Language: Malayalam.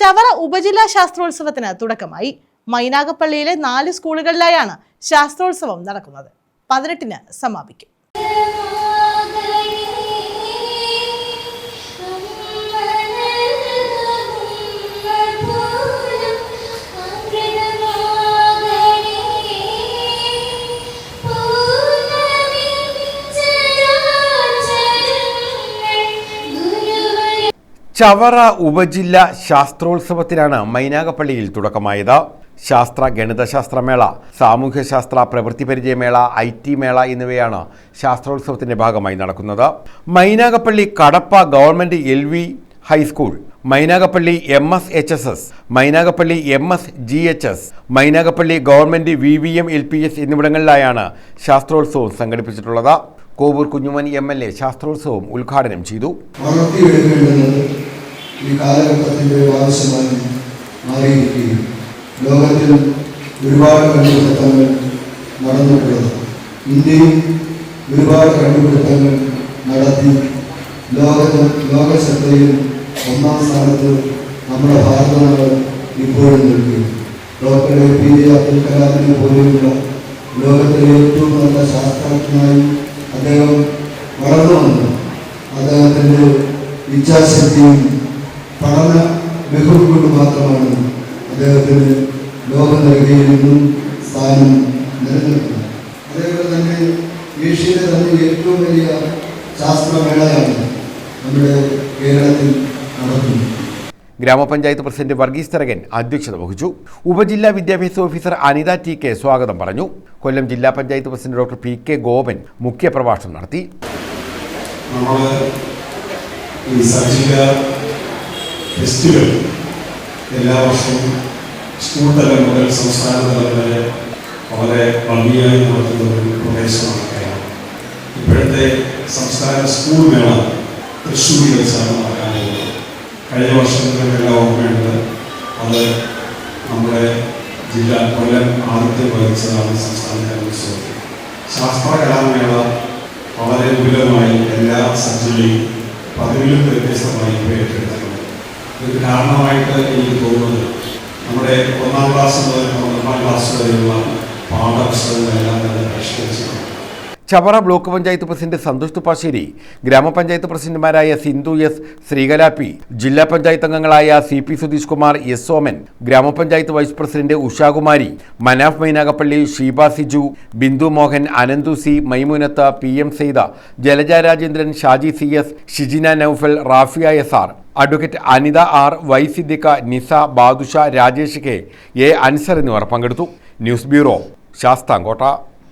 ചവറ ഉപജില്ലാ ശാസ്ത്രോത്സവത്തിന് തുടക്കമായി. മൈനാഗപ്പള്ളിയിലെ നാല് സ്കൂളുകളിലായാണ് ശാസ്ത്രോത്സവം നടക്കുന്നത്. പതിനെട്ടിന് സമാപിക്കും. ചവറ ഉപജില്ല ശാസ്ത്രോത്സവത്തിനാണ് മൈനാഗപ്പള്ളിയിൽ തുടക്കമായത്. ശാസ്ത്ര ഗണിതശാസ്ത്രമേള സാമൂഹ്യശാസ്ത്ര പ്രവൃത്തി പരിചയമേള ഐ ടി മേള എന്നിവയാണ് ശാസ്ത്രോത്സവത്തിന്റെ ഭാഗമായി നടക്കുന്നത്. Mynagappally Kadappa government L V high school Mynagappally M S H S S Mynagappally M S G H S Mynagappally government V V M L P S എന്നിവിടങ്ങളിലായാണ് ശാസ്ത്രോത്സവം സംഘടിപ്പിച്ചിട്ടുള്ളത്. Kovoor Kunjumon M L A ശാസ്ത്രോത്സവം ഉദ്ഘാടനം ചെയ്തു. കാലഘട്ടത്തിന്റെ ഒരു ആവശ്യമായി മാറിയിരിക്കുകയും ലോകത്തിൽ ഒരുപാട് കണ്ടുപിടുത്തങ്ങൾ നടന്നിട്ടുള്ളത്. ഇന്ത്യയും ഒരുപാട് കണ്ടുപിടുത്തങ്ങൾ നടത്തി ലോകത്ത് ലോകശ്രദ്ധയിൽ ഒന്നാം സ്ഥാനത്ത് നമ്മുടെ ഭാരതനാട് ഇപ്പോഴും നിൽക്കുന്നു doctor A P J Abdul കലാമിനെ പോലെയുള്ള ലോകത്തിലെ ഏറ്റവും നല്ല ശാസ്ത്രജ്ഞനായി അദ്ദേഹം വളർന്നു വന്നു. അദ്ദേഹത്തിന്റെ ഇച്ഛാശക്തിയും പഠന മികവ് കൊണ്ട് മാത്രമാണ് അദ്ദേഹത്തിന് ലോക നിലകയിൽ നിന്നും സ്ഥാനം നിലനിൽക്കുന്നത്. അതേപോലെ തന്നെ ഏഷ്യയിലെ തന്നെ ഏറ്റവും വലിയ ശാസ്ത്രമേളയാണ് നമ്മുടെ കേരളത്തിൽ നടത്തുന്നത് ഗ്രാമപഞ്ചായത്ത് പ്രസിഡന്റ് വർഗീസ് തരകൻ അധ്യക്ഷത വഹിച്ചു. ഉപജില്ലാ വിദ്യാഭ്യാസ ഓഫീസർ അനിത ടി കെ സ്വാഗതം പറഞ്ഞു. കൊല്ലം ജില്ലാ panchayat president doctor P K Gopan മുഖ്യപ്രഭാഷണം നടത്തി. നമ്മൾ ഈ ഫെസ്റ്റിവൽ എല്ലാ വർഷവും സ്കൂൾ തലം മുതൽ സംസ്ഥാന തലം വരെ വളരെ ഭംഗിയായി നടത്തുന്ന ഒരു പ്രദേശമാണ് കേരളം. ഇപ്പോഴത്തെ സംസ്ഥാന സ്കൂൾ മേള തൃശ്ശൂരിൽ വെച്ചാണ് നടക്കാനുള്ളത് കഴിഞ്ഞ വർഷങ്ങളിലെല്ലാം ഓർമ്മയുണ്ട്. അത് നമ്മുടെ ജില്ല കൊല്ലം ആദ്യത്തെ വഹിച്ചതാണ് സംസ്ഥാന കലോത്സവം ശാസ്ത്രകലാമേള വളരെ വിപുലമായി എല്ലാ സജ്ജയും പതിവിലും വ്യത്യസ്തമായി ഏറ്റെടുത്തിട്ടുണ്ട് ഇത് കാരണമായിട്ട് എനിക്ക് തോന്നുന്നത് നമ്മുടെ ഒന്നാം ക്ലാസ് മുതൽ പന്ത്രണ്ടാം ക്ലാസ് വരെയുള്ള പാഠപുസ്തകങ്ങളെല്ലാം തന്നെ പരിഷ്കരിച്ചിട്ടുണ്ട്. ചവറ ബ്ലോക്ക് പഞ്ചായത്ത് പ്രസിഡന്റ് സന്തോഷ് തുപ്പാശ്ശേരി ഗ്രാമപഞ്ചായത്ത് പ്രസിഡന്റുമാരായ സിന്ധു എസ് ശ്രീകലാപി ജില്ലാ പഞ്ചായത്ത് അംഗങ്ങളായ C P Sudheesh Kumar S Soman ഗ്രാമപഞ്ചായത്ത് vice president Ushakumari Manaf Mynagappally Sheeba Siju Bindu Mohan Ananthu C Maimunatha P M Saida Jalaja Rajendran Shaji C S Shijina Noufal Rafia S R advocate Anitha R Y Siddiqa Nisa Badusha Rajesh K A Ansar എന്നിവർ പങ്കെടുത്തു. News bureau Sasthamcotta.